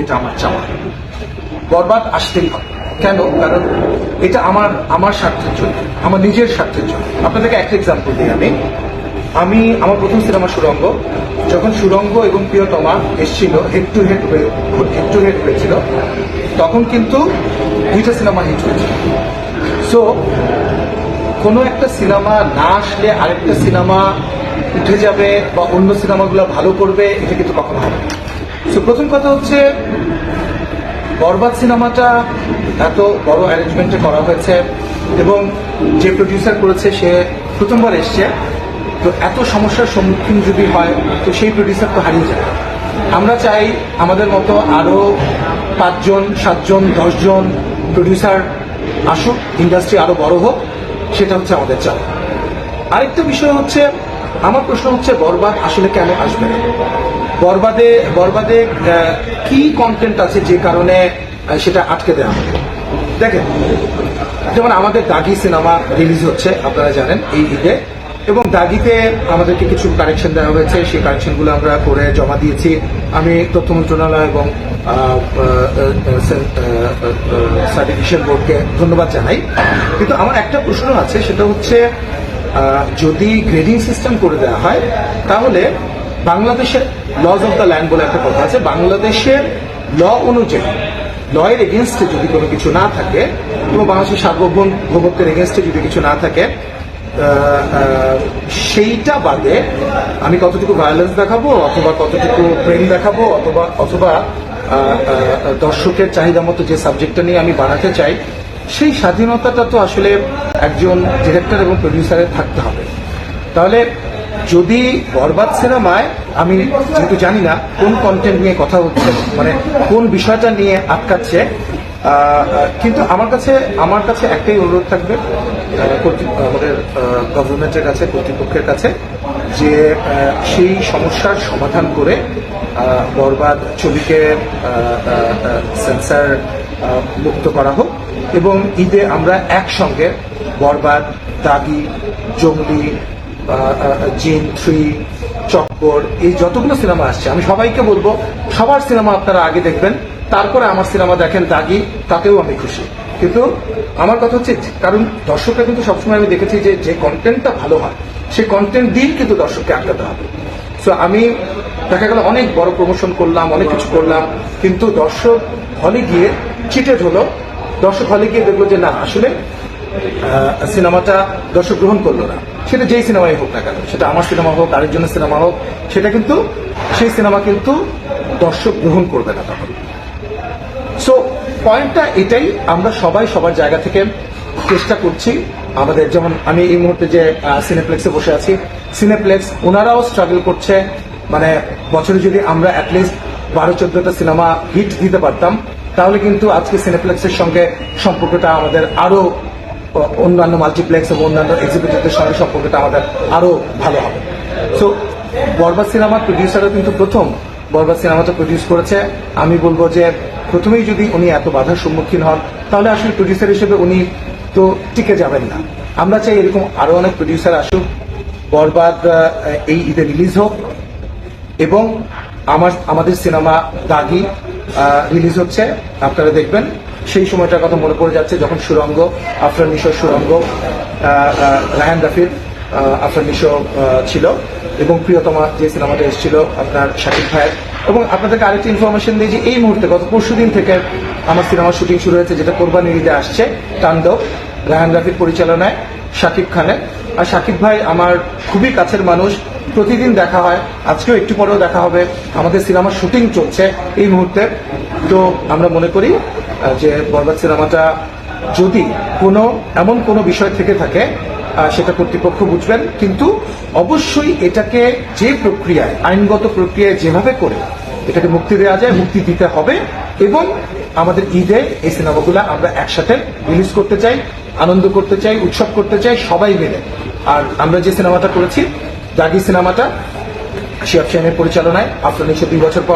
এটা আমার চাওয়া। বরবাদ আসতেই হবে কেন? কারণ এটা আমার আমার স্বার্থের জন্য, আমার নিজের স্বার্থের জন্য। আপনাদেরকে একটা এক্সাম্পল দিই আমি। আমি আমার প্রথম সিনেমা সুরঙ্গ, যখন সুরঙ্গ এবং প্রিয়তমা এসেছিল head to head head to head হয়েছিল, তখন কিন্তু দুইটা সিনেমা হিট হয়েছিল। সো কোনো একটা সিনেমা না আসলে আরেকটা সিনেমা উঠে যাবে বা অন্য সিনেমাগুলো ভালো করবে, এটা কিন্তু কখনো হবে না। সো প্রথম কথা হচ্ছে, বরবাদ সিনেমাটা এত বড় অ্যারেঞ্জমেন্টে করা হয়েছে এবং যে প্রডিউসার করেছে, সে প্রথমবার এসছে। তো এত সমস্যার সম্মুখীন যদি হয়, তো সেই প্রডিউসার তো হারিয়ে যায়। আমরা চাই আমাদের মতো আরও পাঁচজন, সাতজন, দশজন প্রডিউসার আসুক ইন্ডাস্ট্রি আরও বড় হোক, সেটা হচ্ছে আমাদের চাওয়া। আরেকটা বিষয় হচ্ছে, আমার প্রশ্ন হচ্ছে, বরবাদ আসলে কেন আসবে না? বরবাদে বরবাদে কি কন্টেন্ট আছে যে কারণে সেটা আটকে দেওয়া হবে? দেখেন, যেমন আমাদের দাগি সিনেমা রিলিজ হচ্ছে, আপনারা জানেন, এই ঈদে। এবং দাগিতে আমাদেরকে কিছু কারেকশন দেওয়া হয়েছে, সেই কারেকশনগুলো আমরা করে জমা দিয়েছি। আমি তথ্য মন্ত্রণালয় এবং সার্টিফিকেশন বোর্ডকে ধন্যবাদ জানাই। কিন্তু আমার একটা প্রশ্ন আছে, সেটা হচ্ছে যদি গ্রেডিং সিস্টেম করে দেওয়া হয়, তাহলে বাংলাদেশের লজ অফ দ্য ল্যান্ড বলে একটা কথা আছে। বাংলাদেশের ল অনুযায়ী লয়ের এগেনস্টে যদি কোনো কিছু না থাকে এবং বাংলাদেশের সার্বভৌম ভৌমত্বের এগেনস্টে যদি কিছু না থাকে সেইটা বাদে আমি কতটুকু ভায়োলেন্স দেখাবো, অথবা কতটুকু প্রেম দেখাবো, অথবা অথবা দর্শকের চাহিদা মতো যে সাবজেক্টটা নিয়ে আমি বানাতে চাই, সেই স্বাধীনতাটা তো আসলে একজন ডিরেক্টর এবং প্রডিউসারের থাকতে হবে। তাহলে যদি বরবাদ সিনেমায়, আমি যেহেতু জানি না কোন কন্টেন্ট নিয়ে কথা হচ্ছে মানে কোন বিষয়টা নিয়ে আটকাচ্ছে কিন্তু আমার কাছে আমার কাছে একটাই অনুরোধ থাকবে আমাদের গভর্নমেন্টের কাছে, কর্তৃপক্ষের কাছে, যে সেই সমস্যার সমাধান করে বরবাদ ছবিকে সেন্সার মুক্ত করা হোক এবং ঈদে আমরা একসঙ্গে বরবাদ, দাগি, জঙ্গলি জিন, থ্রি চক্কর এই যতগুলো সিনেমা আসছে, আমি সবাইকে বলব, সবার সিনেমা আপনারা আগে দেখবেন, তারপরে আমার সিনেমা দেখেন দাগি, তাতেও আমি খুশি। কিন্তু আমার কথা হচ্ছে কারণ দর্শকরা কিন্তু সবসময় আমি দেখেছি যে যে কন্টেন্টটা ভালো হয়, সেই কন্টেন্ট দিয়েই কিন্তু দর্শককে আটকাতে হবে। সো আমি, দেখা গেল অনেক বড় প্রমোশন করলাম, অনেক কিছু করলাম, কিন্তু দর্শক হলে গিয়ে চিটেড হলো। দর্শক হলে গিয়ে দেখল যে, না, আসলে সিনেমাটা দর্শক গ্রহণ করল না। সেটা যেই সিনেমাই হোক না কেন, সেটা আমার সিনেমা হোক, আরেকজনের সিনেমা হোক, সেটা কিন্তু সেই সিনেমা কিন্তু দর্শক গ্রহণ করবে না তখন। সো পয়েন্টটা এটাই, আমরা সবাই সবার জায়গা থেকে চেষ্টা করছি, আমাদের যেমন আমি এই মুহূর্তে যে সিনেপ্লেক্সে বসে আছি সিনেপ্লেক্স ওনারাও স্ট্রাগল করছে মানে বছরে যদি আমরা অ্যাটলিস্ট বারো চোদ্দটা সিনেমা হিট দিতে পারতাম, তাহলে কিন্তু আজকে সিনেপ্লেক্সের সঙ্গে সম্পর্কটা আমাদের আরও অ- অন্যান্য মাল্টিপ্লেক্স এবং অন্যান্য এক্সিবিটিভদের সঙ্গে সম্পর্কটা আমাদের আরও ভালো হবে। সো বরবাদ সিনেমার প্রডিউসারও কিন্তু প্রথম। বরবাদ সিনেমাটা প্রডিউস করেছে। আমি বলব যে প্রথমেই যদি উনি এত বাধার সম্মুখীন হন, তাহলে আসলে প্রডিউসার হিসেবে উনি তো টিকে যাবেন না। আমরা চাই এরকম আরও অনেক প্রডিউসার আসুক। বরবাদ এই ঈদে রিলিজ হোক এবং আমার, আমাদের সিনেমা দাগি রিলিজ হচ্ছে। আপনারা দেখবেন। সেই সময়টার কথা মনে পড়ে যাচ্ছে যখন সুরঙ্গ, আফরান নিশোর সুরঙ্গ রায়হান রাফির আফরান নিশো ছিল। এবং প্রিয়তমা যে সিনেমাটা এসেছিল, আপনার শাকিব ভাইয়ের। এবং আপনাদেরকে আরেকটি ইনফরমেশন দিই যে এই মুহূর্তে গত পরশু দিন থেকে আমার সিনেমার শুটিং শুরু হয়েছে, যেটা কোরবানির ঈদে আসছে, তাণ্ডব রায়হান রাফির পরিচালনায়, শাকিব খানের। আর শাকিব ভাই আমার খুবই কাছের মানুষ, প্রতিদিন দেখা হয়, আজকেও একটু পরেও দেখা হবে। আমাদের সিনেমার শুটিং চলছে এই মুহূর্তে। তো আমরা মনে করি যে বরবাদ সিনেমাটা যদি কোনো, এমন কোনো বিষয় থেকে থাকে সেটা কর্তৃপক্ষ বুঝবেন, কিন্তু অবশ্যই এটাকে যে প্রক্রিয়ায়, আইনগত প্রক্রিয়ায় যেভাবে করে এটাকে মুক্তি দেওয়া যায়, মুক্তি দিতে হবে, এবং আমাদের ঈদে এই সিনেমাগুলো আমরা একসাথে রিলিজ করতে চাই, আনন্দ করতে চাই, উৎসব করতে চাই, সবাই মিলে। আর আমরা যে সিনেমাটা করেছি দাগি সিনেমাটা শিয়াব সেনের পরিচালনায় আফরান দুই বছর পর